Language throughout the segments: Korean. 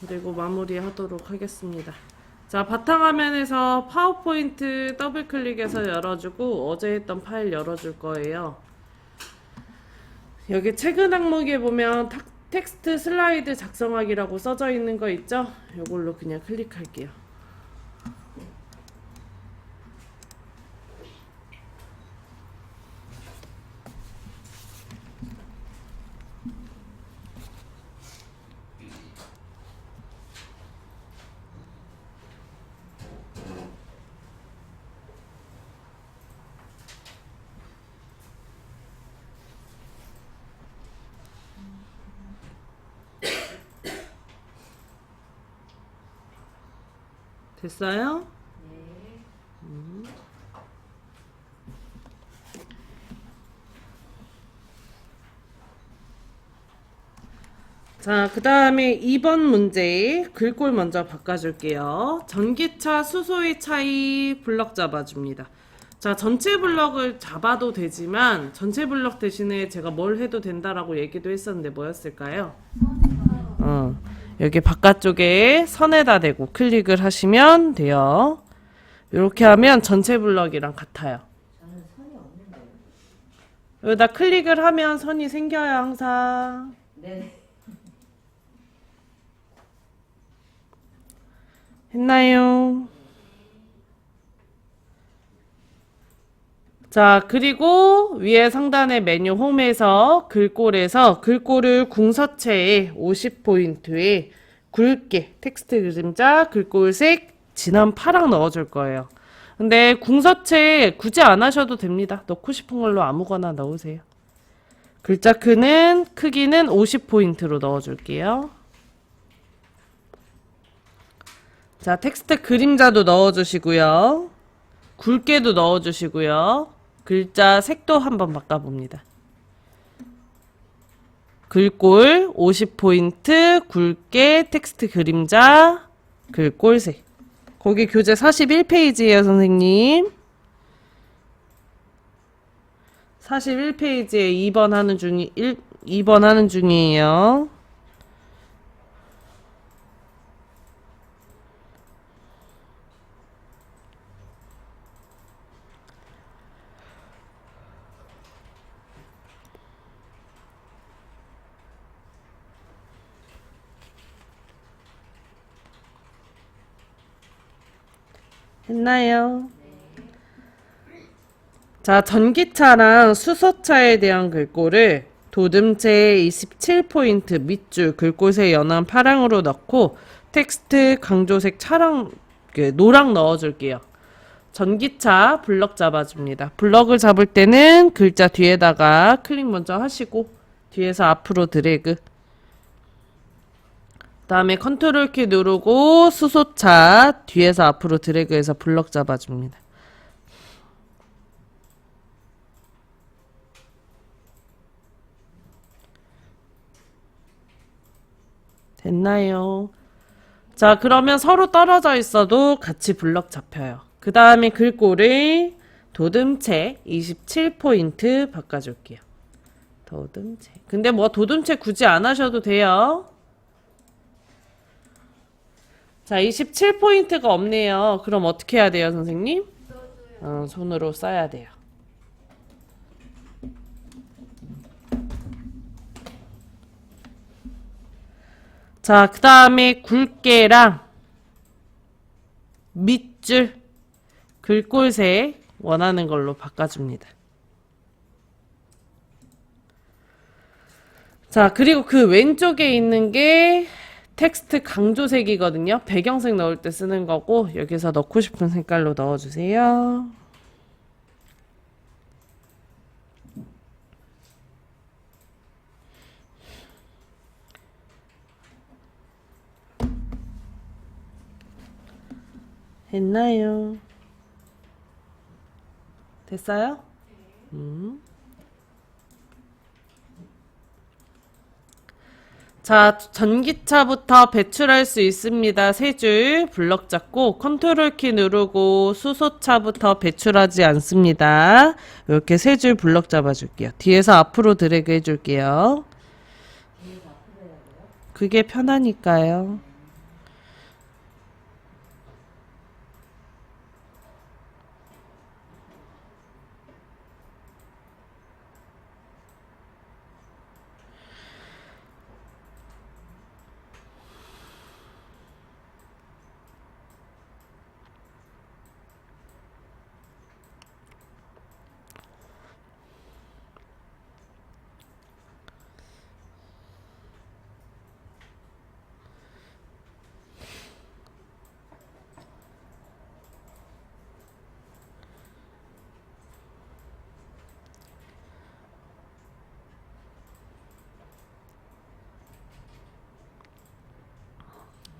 그리고 마무리하도록 하겠습니다. 자, 바탕화면에서 파워포인트 더블 클릭해서 열어주고 어제 했던 파일 열어줄 거예요. 여기 최근 항목에 보면 탁- 텍스트 슬라이드 작성하기라고 써져 있는 거 있죠? 이걸로 그냥 클릭할게요. 됐어요? 음. 자, 그 다음에 2번 문제 글꼴 먼저 바꿔줄게요. 전기차 수소의 차이 블럭 잡아줍니다. 자, 전체 블럭을 잡아도 되지만 전체 블럭 대신에 제가 뭘 해도 된다라고 얘기도 했었는데 뭐였을까요? 어, 여기 바깥쪽에 선에다 대고 클릭을 하시면 돼요. 이렇게 하면 전체 블럭이랑 같아요. 여기다 클릭을 하면 선이 생겨요, 항상. 네. 했나요? 자, 그리고 위에 상단의 메뉴 홈에서 글꼴에서 글꼴을 궁서체에 50포인트에 굵게 텍스트 그림자 글꼴색 진한 파랑 넣어줄 거예요. 근데 궁서체 굳이 안 하셔도 됩니다. 넣고 싶은 걸로 아무거나 넣으세요. 글자 크는 크기는 50포인트로 넣어줄게요. 자, 텍스트 그림자도 넣어주시고요. 굵게도 넣어주시고요. 글자 색도 한번 바꿔봅니다. 글꼴 50포인트 굵게 텍스트 그림자 글꼴색. 거기 교재 41페이지예요 선생님. 41페이지에 2번 하는 중이 1, 2번 하는 중이에요 했나요? 자, 전기차랑 수소차에 대한 글꼴을 도듬체 27포인트 밑줄 글꼴의 연한 파랑으로 넣고 텍스트 강조색 차랑 그 노랑 넣어줄게요. 전기차 블럭 잡아줍니다. 블럭을 잡을 때는 글자 뒤에다가 클릭 먼저 하시고 뒤에서 앞으로 드래그 다음에 컨트롤 키 누르고 수소차 뒤에서 앞으로 드래그해서 블럭 잡아줍니다. 됐나요? 자, 그러면 서로 떨어져 있어도 같이 블럭 잡혀요. 그 다음에 글꼴을 도듬체 27포인트 바꿔줄게요. 도듬체. 근데 뭐 도듬체 굳이 안 하셔도 돼요. 자, 27포인트가 없네요. 그럼 어떻게 해야 돼요, 선생님? 어, 손으로 써야 돼요. 자, 그 다음에 굵게랑 밑줄 글꼴색 원하는 걸로 바꿔줍니다. 자, 그리고 그 왼쪽에 있는 게 텍스트 강조색이거든요. 배경색 넣을 때 쓰는 거고 여기서 넣고 싶은 색깔로 넣어주세요. 했나요? 됐어요? 음. 자, 전기차부터 배출할 수 있습니다. 세 줄 블럭 잡고 컨트롤 키 누르고 수소차부터 배출하지 않습니다. 이렇게 세 줄 블럭 잡아줄게요. 뒤에서 앞으로 드래그 해줄게요. 그게 편하니까요.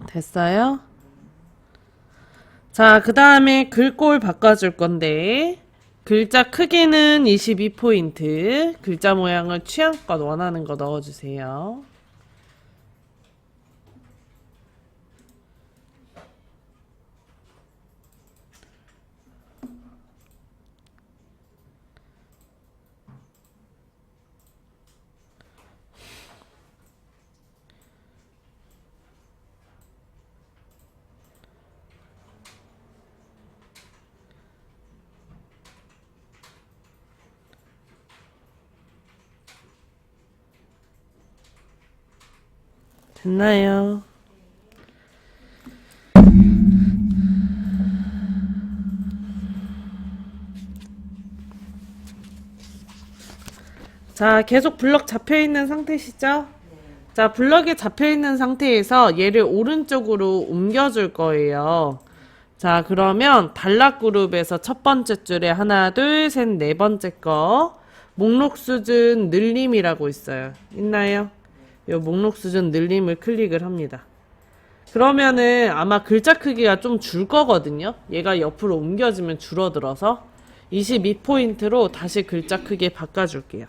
됐어요? 자, 그 다음에 글꼴 바꿔줄 건데, 글자 크기는 22포인트, 글자 모양을 취향껏 원하는 거 넣어주세요. 됐나요? 자, 계속 블럭 잡혀 있는 상태시죠? 자, 블럭에 잡혀 있는 상태에서 얘를 오른쪽으로 옮겨줄 거예요. 자, 그러면 단락 그룹에서 첫 번째 줄에 하나, 둘, 셋, 네 번째 거 목록 수준 늘림이라고 있어요. 있나요? 요 목록 수준 늘림을 클릭을 합니다. 그러면은 아마 글자 크기가 좀 줄 거거든요. 얘가 옆으로 옮겨지면 줄어들어서 22포인트로 다시 글자 크기 바꿔줄게요.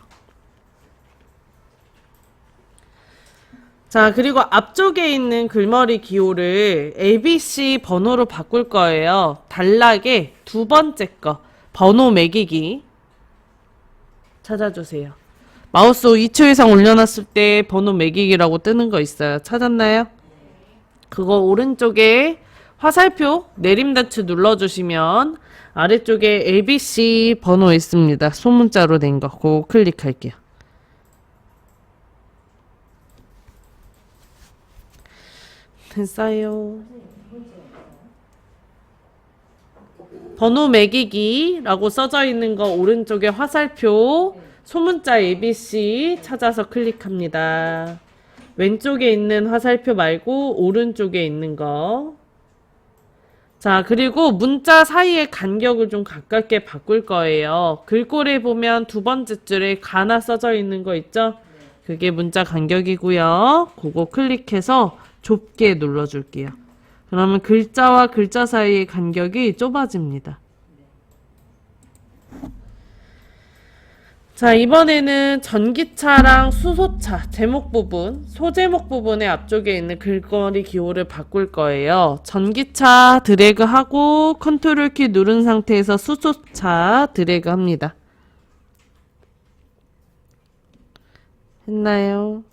자, 그리고 앞쪽에 있는 글머리 기호를 ABC 번호로 바꿀 거예요. 단락에 두 번째 거, 번호 매기기. 찾아주세요. 마우스 2초 이상 올려놨을 때 번호 매기기라고 뜨는 거 있어요. 찾았나요? 그거 오른쪽에 화살표 내림다츠 눌러주시면 아래쪽에 ABC 번호 있습니다. 소문자로 된 거. 그거 클릭할게요. 됐어요. 번호 매기기라고 써져 있는 거 오른쪽에 화살표 소문자 ABC 찾아서 클릭합니다. 왼쪽에 있는 화살표 말고 오른쪽에 있는 거. 자, 그리고 문자 사이의 간격을 좀 가깝게 바꿀 거예요. 글꼴에 보면 두 번째 줄에 가나 써져 있는 거 있죠? 그게 문자 간격이고요. 그거 클릭해서 좁게 눌러줄게요. 그러면 글자와 글자 사이의 간격이 좁아집니다. 자, 이번에는 전기차랑 수소차 제목 부분, 소제목 부분의 앞쪽에 있는 글거리 기호를 바꿀 거예요. 전기차 드래그하고 컨트롤 키 누른 상태에서 수소차 드래그 합니다. 했나요?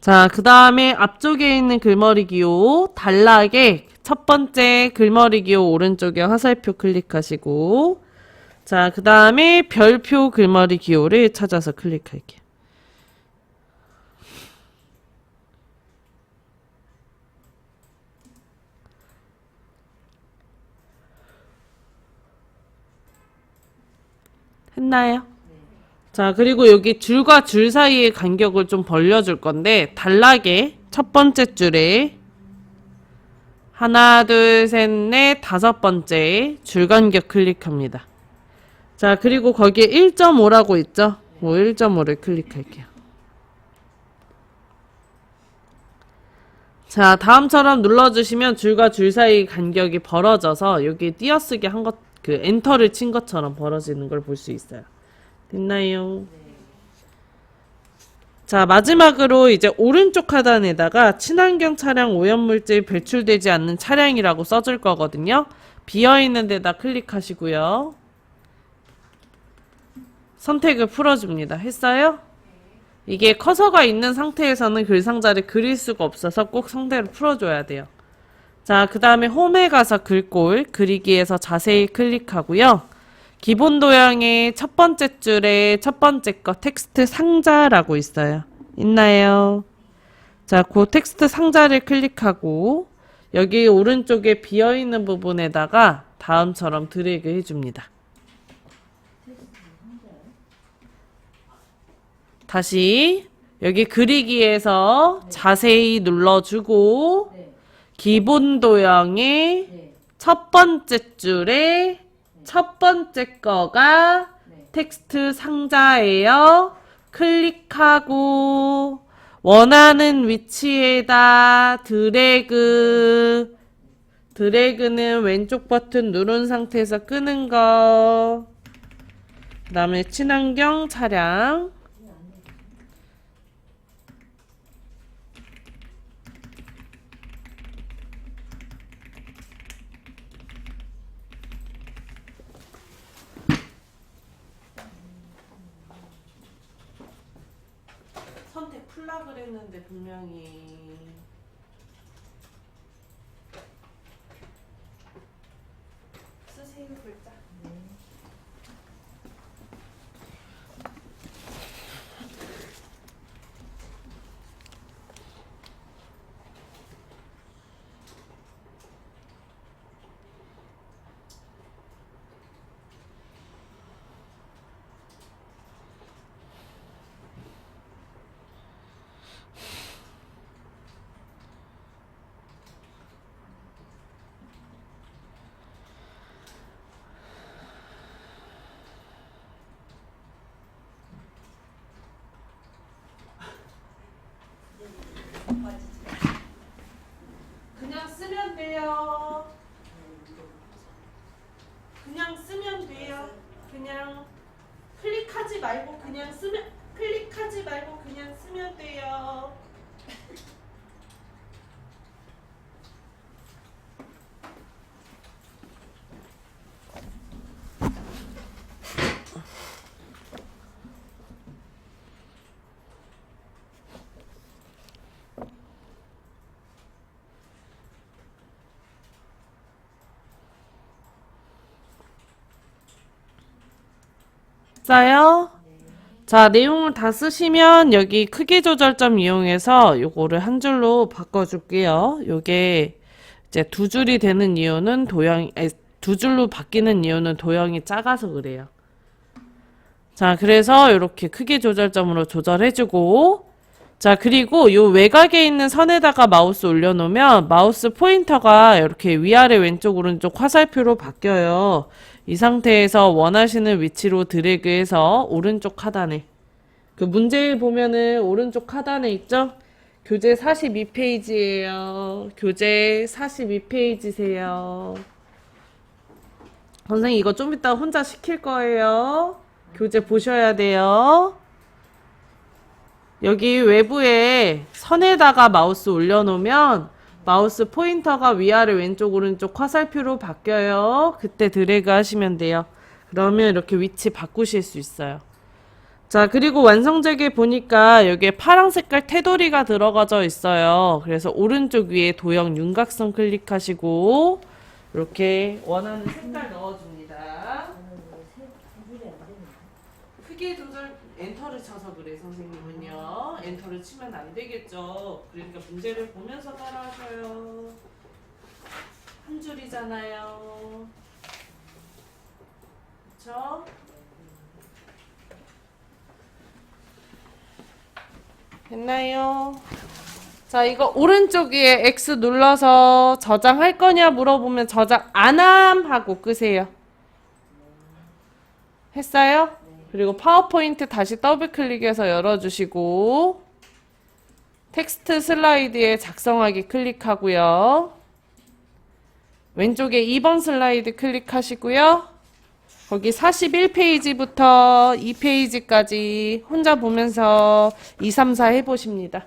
자, 그 다음에 앞쪽에 있는 글머리 기호, 단락에 첫 번째 글머리 기호 오른쪽에 화살표 클릭하시고, 자, 그 다음에 별표 글머리 기호를 찾아서 클릭할게요. 했나요? 자, 그리고 여기 줄과 줄 사이의 간격을 좀 벌려줄 건데, 단락에 첫 번째 줄에 하나, 둘, 셋, 넷, 다섯 번째 줄 간격 클릭합니다. 자, 그리고 거기에 1.5라고 있죠? 뭐 1.5를 클릭할게요. 자, 다음처럼 눌러주시면 줄과 줄 사이 간격이 벌어져서 여기 띄어쓰기 한 것, 그 엔터를 친 것처럼 벌어지는 걸 볼 수 있어요. 됐나요? 자, 마지막으로 이제 오른쪽 하단에다가 친환경 차량 오염물질 배출되지 않는 차량이라고 써줄 거거든요. 비어있는 데다 클릭하시고요. 선택을 풀어줍니다. 했어요? 이게 커서가 있는 상태에서는 글 상자를 그릴 수가 없어서 꼭 상대를 풀어줘야 돼요. 자, 그 다음에 홈에 가서 글꼴 그리기에서 자세히 클릭하고요. 기본 도형의 첫 번째 줄에 첫 번째 거 텍스트 상자라고 있어요. 있나요? 자, 그 텍스트 상자를 클릭하고 여기 오른쪽에 비어 있는 부분에다가 다음처럼 드래그 해 줍니다. 다시 여기 그리기에서 자세히 눌러주고 기본 도형의 첫 번째 줄에 첫 번째 거가 텍스트 상자예요. 클릭하고 원하는 위치에다 드래그 드래그는 왼쪽 버튼 누른 상태에서 끄는 거. 그 다음에 친환경 차량. 풀라 그랬는데 분명히 쓰세요 글자. 그냥 쓰면 돼요. 그냥 쓰면 돼요. 그냥 말고 그냥 쓰면 클릭하지 말고 그냥 쓰면 돼요. 써요? 자, 내용을 다 쓰시면 여기 크기 조절점 이용해서 요거를 한 줄로 바꿔줄게요. 요게 이제 두 줄이 되는 이유는 도형이, 아니, 두 줄로 바뀌는 이유는 도형이 작아서 그래요. 자, 그래서 이렇게 크기 조절점으로 조절해주고, 자, 그리고 요 외곽에 있는 선에다가 마우스 올려놓으면 마우스 포인터가 이렇게 위아래 왼쪽 오른쪽 화살표로 바뀌어요. 이 상태에서 원하시는 위치로 드래그해서 오른쪽 하단에 그 문제 보면은 오른쪽 하단에 있죠? 교재 42페이지예요. 교재 42페이지세요. 선생님 이거 좀 이따 혼자 시킬 거예요. 교재 보셔야 돼요. 여기 외부에 선에다가 마우스 올려놓으면 마우스 포인터가 위아래 왼쪽 오른쪽 화살표로 바뀌어요. 그때 드래그 하시면 돼요. 그러면 이렇게 위치 바꾸실 수 있어요. 자, 그리고 완성되게 보니까 여기에 파랑 색깔 테두리가 들어가져 있어요. 그래서 오른쪽 위에 도형 윤곽선 클릭하시고 이렇게 원하는 색깔 넣어줍니다. 크기 조절 엔터를 쳐서 그래 선생님은요. 엔터를 치면 안 되겠죠. 그러니까 문제를 보면서 따라하셔요. 한 줄이잖아요. 그쵸? 됐나요? 자, 이거 오른쪽 위에 X 눌러서 저장할 거냐 물어보면 저장 안 함 하고 끄세요. 했어요? 그리고 파워포인트 다시 더블 클릭해서 열어주시고 텍스트 슬라이드에 작성하기 클릭하고요. 왼쪽에 2번 슬라이드 클릭하시고요. 거기 41페이지부터 2페이지까지 혼자 보면서 2, 3, 4 해보십니다.